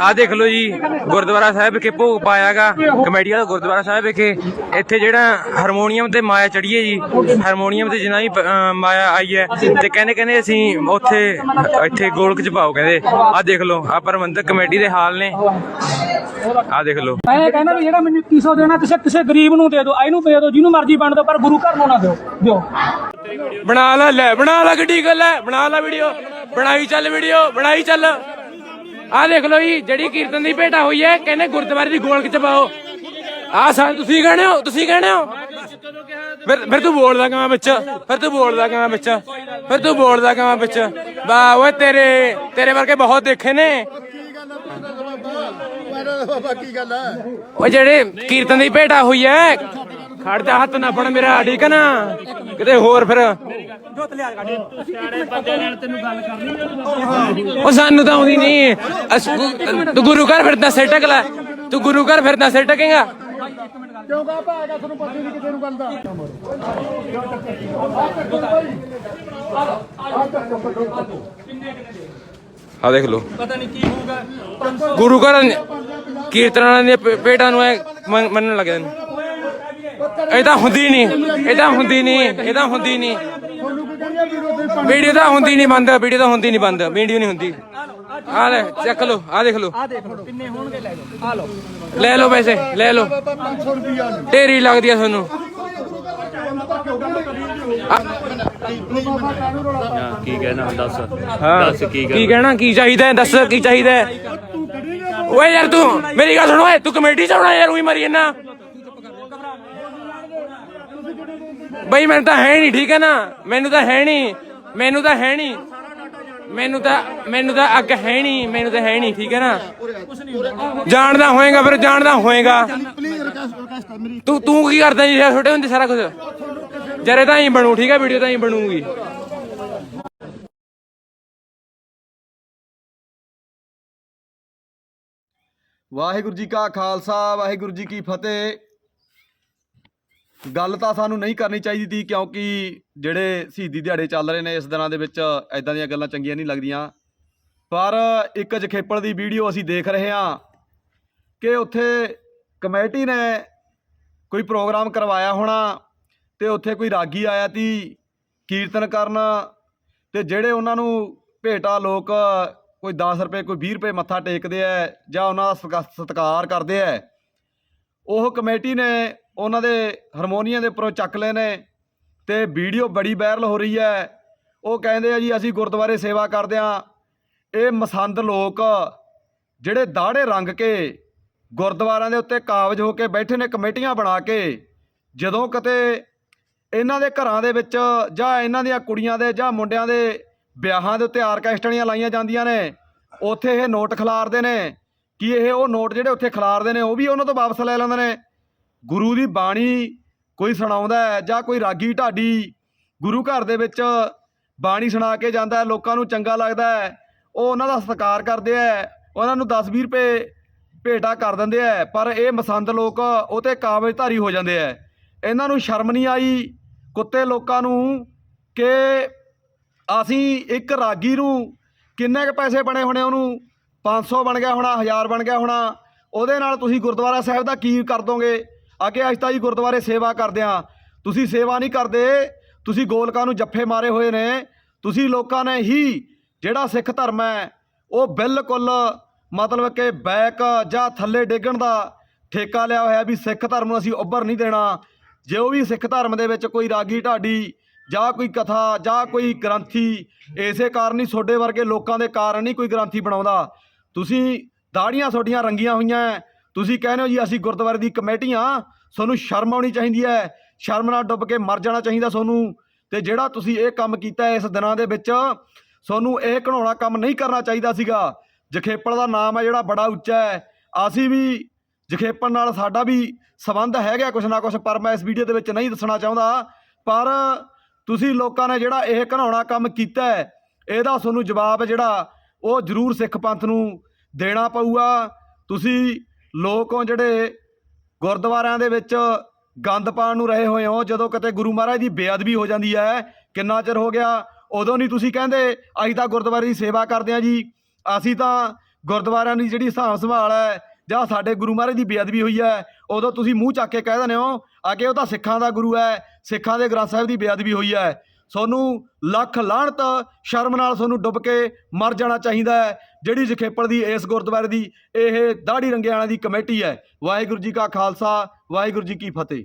ਆ ਦੇਖ ਲਓ ਜੀ ਗੁਰਦੁਆਰਾ ਸਾਹਿਬ ਵਿਖੇ ਭੋਗ ਪਾਇਆਗਾ ਕਮੇਟੀ ਵਾਲਾ ਗੁਰਦੁਆਰਾ ਸਾਹਿਬ ਵਿਖੇ। ਇੱਥੇ ਜਿਹੜਾ ਹਾਰਮੋਨੀਅਮ ਤੇ ਮਾਇਆ ਚੜੀਏ ਜੀ ਹਾਰਮੋਨੀਅਮ ਤੇ ਜਿੰਨਾ ਵੀ ਅਹ ਮਾਇਆ ਆਈ ਹੈ ਤੇ ਕਹਿੰਦੇ ਕਹਿੰਦੇ ਅਸੀਂ ਉੱਥੇ ਇੱਥੇ ਗੋਲਕ ਚ ਪਾਓ ਕਹਿੰਦੇ। ਆ ਦੇਖ ਲਓ ਆ ਪ੍ਰਬੰਧਕ ਕਮੇਟੀ ਦੇ ਹਾਲ ਨੇ। ਆ ਦੇਖ ਲਓ। ਮੈਂ ਕਹਿੰਦਾ ਵੀ ਜਿਹੜਾ ਮੈਨੂੰ 2100 ਦੇਣਾ ਕਿਸੇ ਕਿਸੇ ਗਰੀਬ ਨੂੰ ਦੇ ਦਿਓ ਇਹਨੂੰ ਦੇ ਦਿਓ ਜਿਹਨੂੰ ਮਰਜ਼ੀ ਵੰਡ ਦਿਓ ਪਰ ਗੁਰੂ ਘਰ ਨੂੰ ਨਾ ਦਿਓ ਦਿਓ। ਬਣਾ ਲੈ ਲੈ ਬਣਾ ਲੈ ਗੱਡੀ ਗੱਲ ਹੈ ਬਣਾ ਲੈ ਵੀਡੀਓ ਬਣਾਈ ਚੱਲ ਵੀਡੀਓ ਬਣਾਈ ਚੱਲ। ਆ ਦੇਖ ਲਓ ਜੀ ਜਿਹੜੀ ਕੀਰਤਨ ਦੀ ਭੇਟਾ ਹੋਈ ਹੈ ਕਹਿੰਦੇ ਗੁਰਦੁਆਰੇ ਦੀ ਗੋਲਕ ਚ ਪਾਓ। ਆ ਸਾ ਤੁਸੀਂ ਕਹਣੇ ਹੋ ਤੁਸੀਂ ਕਹਣੇ ਹੋ? ਫਿਰ ਫਿਰ ਤੂੰ ਬੋਲਦਾ ਕਿਵੇਂ ਵਿੱਚ? ਫਿਰ ਤੂੰ ਬੋਲਦਾ ਕਿਵੇਂ ਵਿੱਚ? ਫਿਰ ਤੂੰ ਬੋਲਦਾ ਕਿਵੇਂ ਵਿੱਚ? ਵਾਹ ਓਏ ਤੇਰੇ ਤੇਰੇ ਵਰਗੇ ਬਹੁਤ ਦੇਖੇ ਨੇ। ਬਾਬਾ ਕੀ ਗੱਲ ਹੈ ਉਹ ਜਿਹੜੇ ਕੀਰਤਨ ਦੀ ਭੇਟਾ ਹੋਈ ਐ ਖੜ ਜਾ ਹੱਥ ਨਾ ਫੜ ਮੇਰਾ ਠੀਕ ਹੈ ਨਾ? ਕਿਤੇ ਹੋਰ ਫਿਰ। ਉਹ ਸਾਨੂੰ ਤਾਂ ਆਉਂਦੀ ਨਹੀਂ। ਅਸ- ਤੂੰ ਗੁਰੂ ਘਰ ਫਿਰਦਾ ਸਿਰ ਢੱਕ ਲੈ ਤੂੰ ਗੁਰੂ ਘਰ ਫਿਰਦਾ ਸਿਰ ਟਕੇਗਾ ਕਿਉਂ ਬਾਬਾ ਹੈਗਾ ਤੁਹਾਨੂੰ ਪਤਾ ਨਹੀਂ ਕਿਸੇ ਨੂੰ ਗੱਲ ਦਾ ਆ ਦੇਖ ਲੋ ਪਤਾ ਨਹੀਂ ਕੀ ਹੋਊਗਾ ਗੁਰੂ ਘਰ ਕੀਰਤਨਾਂ ਦੀਆਂ ਭੇ- ਭੇਟਾਂ ਨੂੰ ਐ ਮੰਨ- ਮੰਨਣ ਲੱਗ ਜਾਂਦੇ ਨੇ। ਇਹ ਤਾਂ ਹੁੰਦੀ ਨਹੀਂ ਇਹ ਤਾਂ ਹੁੰਦੀ ਨਹੀਂ ਇਹ ਤਾਂ ਹੁੰਦੀ ਨਹੀਂ। ਵੀਡੀਓ ਤਾਂ ਹੁੰਦੀ ਨਹੀਂ ਬੰਦ ਵੀਡੀਓ ਤਾਂ ਹੁੰਦੀ ਨਹੀਂ ਬੰਦ ਵੀਡੀਓ ਨਹੀਂ ਹੁੰਦੀ। ਆ ਲੈ ਚੱਕ ਲਓ ਆ ਦੇਖ ਲਓ। ਆ ਦੇਖ ਲਓ ਕਿੰਨੇ ਹੋਣਗੇ ਲੈ ਲਓ ਆ ਲਓ ਲੈ ਲਓ ਪੈਸੇ ਲੈ ਲਓ। ਬਾਬਾ 500 ਰੁਪਿਆ ਨਹੀਂ ਢੇਰੀ ਲੱਗਦੀ ਆ ਤੁਹਾਨੂੰ। ਕੀ ਕਹਿਣਾ ਹੁਣ ਦੱਸ। ਹਾਂ। ਦੱਸ ਕੀ ਕੀ ਕਹਿਣਾ। ਕੀ ਚਾਹੀਦਾ? ਦੱਸ ਕੀ ਚਾਹੀਦਾ? ਓਏ ਯਾਰ ਤੂੰ ਮੇਰੀ ਗੱਲ ਸੁਣ ਓਏ ਤੂੰ ਕਮੇਟੀ ਚ ਆਉਣਾ ਯਾਰ ਉਹੀ ਮਰੀ ਜੰਨਾ ਬਈ, ਮੈਨੂੰ ਤਾਂ ਹੈ ਨਹੀਂ, ਠੀਕ ਹੈ ਨਾ? ਮੈਨੂੰ ਤਾਂ ਹੈ ਨਹੀਂ, ਮੈਨੂੰ ਤਾਂ ਹੈ ਨਹੀਂ, ਮੈਨੂੰ ਤਾਂ ਮੈਨੂੰ ਤਾਂ ਅੱਗ ਹੈ ਨਹੀਂ, ਮੈਨੂੰ ਤਾਂ ਹੈ ਨਹੀਂ, ਠੀਕ ਹੈ ਨਾ? ਜਾਣਦਾ ਹੋਏਗਾ ਫਿਰ, ਜਾਣਦਾ ਹੋਏਗਾ। ਤੂੰ ਤੂੰ ਕੀ ਕਰਦਾ ਜੀ ਛੋਟੇ ਹੁੰਦੇ ਸਾਰਾ ਕੁਝ? ਜਰੇ ਤਾਂ ਹੀ ਬਣੂ, ਠੀਕ ਹੈ, ਵੀਡੀਓ ਤਾਂ ਹੀ ਬਣੂਗੀ। ਵਾਹਿਗੁਰੂ ਜੀ ਕਾ ਖਾਲਸਾ, ਵਾਹਿਗੁਰੂ ਜੀ ਕੀ ਫਤਿਹ। ਗੱਲ ਤਾਂ ਸਾਨੂੰ ਨਹੀਂ ਕਰਨੀ ਚਾਹੀਦੀ ਸੀ ਕਿਉਂਕਿ ਜਿਹੜੇ ਸ਼ਹੀਦੀ ਦਿਹਾੜੇ ਚੱਲ ਰਹੇ ਨੇ ਇਸ ਦਿਨਾਂ ਦੇ ਵਿੱਚ ਐਦਾਂ ਦੀਆਂ ਗੱਲਾਂ ਚੰਗੀਆਂ ਨਹੀਂ ਲੱਗਦੀਆਂ। ਪਰ ਇੱਕ ਜਖੇਪਲ ਦੀ ਵੀਡੀਓ ਅਸੀਂ ਦੇਖ ਰਹੇ ਹਾਂ ਕਿ ਉੱਥੇ ਕਮੇਟੀ ਨੇ ਕੋਈ ਪ੍ਰੋਗਰਾਮ ਕਰਵਾਇਆ ਹੋਣਾ ਤੇ ਉੱਥੇ ਕੋਈ ਰਾਗੀ ਆਇਆ ਤੀ ਕੀਰਤਨ ਕਰਨ ਤੇ ਜਿਹੜੇ ਉਹਨਾਂ ਨੂੰ ਭੇਟਾ ਲੋਕ ਕੋਈ 10 ਰੁਪਏ, ਕੋਈ 20 ਰੁਪਏ ਮੱਥਾ ਟੇਕਦੇ ਐ ਜਾਂ ਉਹਨਾਂ ਦਾ ਸਤਿਕਾ- ਸਤਿਕਾਰ ਕਰਦੇ ਐ ਉਹ ਕਮੇਟੀ ਨੇ ਉਹਨਾਂ ਦੇ ਹਾਰਮੋਨੀਅਮ ਦੇ ਉੱਪਰੋਂ ਚੱਕ ਲਏ ਨੇ ਤੇ ਵੀਡੀਓ ਬੜੀ ਵਾਇਰਲ ਹੋ ਰਹੀ ਹੈ। ਉਹ ਕਹਿੰਦੇ ਆ ਜੀ, ਅਸੀਂ ਗੁਰਦੁਆਰੇ ਸੇਵਾ ਕਰਦੇ ਆ ਇਹ ਮਸੰਦ ਲੋਕ ਜਿਹੜੇ ਦਾੜੇ ਰੰਗ ਕੇ ਗੁਰਦੁਆਰਿਆਂ ਦੇ ਉੱਤੇ ਕਾਬਜ ਹੋ ਕੇ ਬੈਠੇ ਨੇ, ਕਮੇਟੀਆਂ ਬਣਾ ਕੇ, ਜਦੋਂ ਕਿਤੇ ਇਹਨਾਂ ਦੇ ਘਰਾਂ ਦੇ ਵਿੱਚ ਜਾਂ ਇਹਨਾਂ ਦੀਆਂ ਕੁੜੀਆਂ ਦੇ ਜਾਂ ਮੁੰਡਿਆਂ ਦੇ ਵਿਆਹਾਂ ਦੇ ਉੱਤੇ ਆਰਕੈਸਟਰੀਆਂ ਲਾਈਆਂ ਜਾਂਦੀਆਂ ਨੇ, ਉੱਥੇ ਇਹ ਨੋਟ ਖਿਲਾਰਦੇ ਨੇ ਕਿ ਇਹ ਉਹ ਨੋਟ ਜਿਹੜੇ ਉੱਥੇ ਖਿਲਾਰਦੇ ਨੇ, ਉਹ ਵੀ ਉਹਨਾਂ ਤੋਂ ਵਾਪਸ ਲੈ ਲੈਂਦੇ ਨੇ। ਗੁਰੂ ਦੀ ਬਾਣੀ ਕੋਈ ਸੁਣਾਉਂਦਾ ਹੈ ਜਾਂ ਕੋਈ ਰਾਗੀ ਢਾਡੀ ਗੁਰੂ ਘਰ ਦੇ ਵਿੱਚ ਬਾਣੀ ਸੁਣਾ ਕੇ ਜਾਂਦਾ ਹੈ, ਲੋਕਾਂ ਨੂੰ ਚੰਗਾ ਲੱਗਦਾ ਹੈ, ਉਹ ਉਹਨਾਂ ਦਾ ਸਤਿਕਾਰ ਕਰਦੇ ਹੈ, ਉਹਨਾਂ ਨੂੰ 10-20 ਰੁਪਏ ਭੇਟਾ ਕਰ ਦਿੰਦੇ ਆ ਪਰ ਇਹ ਮਸੰਦ ਲੋਕ ਉਹ ਤੇ ਕਾਬਜਧਾਰੀ ਹੋ ਜਾਂਦੇ ਆ ਇਹਨਾਂ ਨੂੰ ਸ਼ਰਮ ਨਹੀਂ ਆਈ ਕੁੱਤੇ ਲੋਕਾਂ ਨੂੰ ਕਿ ਅਸੀਂ ਇੱਕ ਰਾਗੀ ਨੂੰ ਕਿੰਨੇ ਕ ਪੈਸੇ ਬਣੇ ਹੋਣੇ ਉਹਨੂੰ? 500 ਬਣ ਗਿਆ ਹੋਣਾ 1000 ਬਣ ਗਿਆ ਹੋਣਾ, ਉਹਦੇ ਨਾਲ ਤੁਸੀਂ ਗੁਰਦੁਆਰਾ ਸਾਹਿਬ ਦਾ ਕੀ ਕਰ ਦੋਗੇ? ਅੱਗੇ ਅੱਜ ਤਾਂ ਜੀ ਗੁਰਦੁਆਰੇ ਸੇਵਾ ਕਰਦੇ ਆ ਤੁਸੀਂ ਸੇਵਾ ਨਹੀਂ ਕਰਦੇ, ਤੁਸੀਂ ਗੋਲਕਾਂ ਨੂੰ ਜੱਫੇ ਮਾਰੇ ਹੋਏ ਨੇ। ਤੁਸੀਂ ਲੋਕਾਂ ਨੇ ਹੀ ਜਿਹੜਾ ਸਿੱਖ ਧਰਮ ਹੈ, ਉਹ ਬਿਲਕੁਲ ਮਤਲਬ ਕਿ ਬੈਕ ਜਾਂ ਥੱਲੇ ਡੇਗਣ ਦਾ ਠੇਕਾ ਲਿਆ ਹੋਇਆ ਵੀ ਸਿੱਖ ਧਰਮ ਨੂੰ ਅਸੀਂ ਉੱਭਰ ਨਹੀਂ ਦੇਣਾ। ਜੇ ਉਹ ਵੀ ਸਿੱਖ ਧਰਮ ਦੇ ਵਿੱਚ ਕੋਈ ਰਾਗੀ ਢਾਡੀ ਜਾਂ ਕੋਈ ਕਥਾ ਜਾਂ ਕੋਈ ਗ੍ਰੰਥੀ, ਇਸੇ ਕਾਰਨ ਹੀ ਤੁਹਾਡੇ ਵਰਗੇ ਲੋਕਾਂ ਦੇ ਕਾਰਨ ਹੀ ਕੋਈ ਗ੍ਰੰਥੀ ਬਣਾਉਂਦਾ। ਤੁਸੀਂ ਦਾੜੀਆਂ ਤੁਹਾਡੀਆਂ ਰੰਗੀਆਂ ਹੋਈਆਂ ਤੁਸੀਂ ਕਹਿੰਦੇ ਹੋ ਜੀ, ਅਸੀਂ ਗੁਰਦੁਆਰੇ ਦੀ ਕਮੇਟੀ ਹਾਂ ਤੁਹਾਨੂੰ ਸ਼ਰਮ ਆਉਣੀ ਚਾਹੀਦੀ ਹੈ, ਸ਼ਰਮ ਨਾਲ ਡੁੱਬ ਕੇ ਮਰ ਜਾਣਾ ਚਾਹੀਦਾ ਤੁਹਾਨੂੰ, ਤੇ ਜਿਹੜਾ ਤੁਸੀਂ ਇਹ ਕੰਮ ਕੀਤਾ ਇਸ ਦਿਨਾਂ ਦੇ ਵਿੱਚ, ਤੁਹਾਨੂੰ ਇਹ ਘਣਾਉਣਾ ਕੰਮ ਨਹੀਂ ਕਰਨਾ ਚਾਹੀਦਾ ਸੀਗਾ। ਜਖੇਪੜ ਦਾ ਨਾਮ ਹੈ ਜਿਹੜਾ ਬੜਾ ਉੱਚਾ ਹੈ, ਅਸੀਂ ਵੀ ਜਖੇਪਲ ਨਾਲ ਸਾਡਾ ਵੀ ਸਬੰਧ ਹੈਗਾ ਕੁਛ ਨਾ ਕੁਛ, ਪਰ ਮੈਂ ਇਸ ਵੀਡੀਓ ਦੇ ਵਿੱਚ ਨਹੀਂ ਦੱਸਣਾ ਚਾਹੁੰਦਾ, ਪਰ ਤੁਸੀਂ ਲੋਕਾਂ ਨੇ ਜਿਹੜਾ ਇਹ ਘਣਾਉਣਾ ਕੰਮ ਕੀਤਾ ਇਹਦਾ ਤੁਹਾਨੂੰ ਜਵਾਬ ਜਿਹੜਾ ਉਹ ਜ਼ਰੂਰ ਸਿੱਖ ਪੰਥ ਨੂੰ ਦੇਣਾ ਪਊਗਾ। ਤੁਸੀਂ ਲੋਕ ਹੋ ਜਿਹੜੇ ਗੁਰਦੁਆਰਿਆਂ ਦੇ ਵਿੱਚ ਗੰਦ ਪਾਣ ਨੂੰ ਰਹੇ ਹੋਏ ਹੋ, ਜਦੋਂ ਕਿਤੇ ਗੁਰੂ ਮਹਾਰਾਜ ਦੀ ਬੇਅਦਬੀ ਹੋ ਜਾਂਦੀ ਹੈ, ਕਿੰਨਾ ਚਿਰ ਹੋ ਗਿਆ? ਉਦੋਂ ਨਹੀਂ ਤੁਸੀਂ ਕਹਿੰਦੇ, ਅਸੀਂ ਤਾਂ ਗੁਰਦੁਆਰੇ ਦੀ ਸੇਵਾ ਕਰਦੇ ਹਾਂ ਜੀ। ਅਸੀਂ ਤਾਂ ਗੁਰਦੁਆਰਿਆਂ ਦੀ ਜਿਹੜੀ ਹਿਸਾਬ ਸੰਭਾਲ ਹੈ, ਜਾਂ ਸਾਡੇ ਗੁਰੂ ਮਹਾਰਾਜ ਦੀ ਬੇਅਦਬੀ ਹੋਈ ਹੈ, ਉਦੋਂ ਤੁਸੀਂ ਮੂੰਹ ਚੱਕ ਕੇ ਕਹਿ ਦਿੰਦੇ ਹੋ, ਅੱਗੇ ਉਹ ਤਾਂ ਸਿੱਖਾਂ ਦਾ ਗੁਰੂ ਹੈ, ਸਿੱਖਾਂ ਦੇ ਗ੍ਰੰਥ ਸਾਹਿਬ ਦੀ ਬੇਅਦਬੀ ਹੋਈ ਹੈ। ਤੁਹਾਨੂੰ ਲੱਖ ਲਾਹਣਤ ਸ਼ਰਮ ਨਾਲ ਤੁਹਾਨੂੰ ਡੁੱਬ ਕੇ ਮਰ ਜਾਣਾ ਚਾਹੀਦਾ ਹੈ। ਜਿਹੜੀ ਜਖੇਪੜ ਦੀ ਇਸ ਗੁਰਦੁਆਰੇ ਦੀ, ਇਹ ਦਾੜੀ ਰੰਗਿਆਣਾ ਦੀ ਕਮੇਟੀ ਹੈ। ਵਾਹਿਗੁਰੂ ਜੀ ਕਾ ਖਾਲਸਾ, ਵਾਹਿਗੁਰੂ ਜੀ ਕੀ ਫਤਿਹ।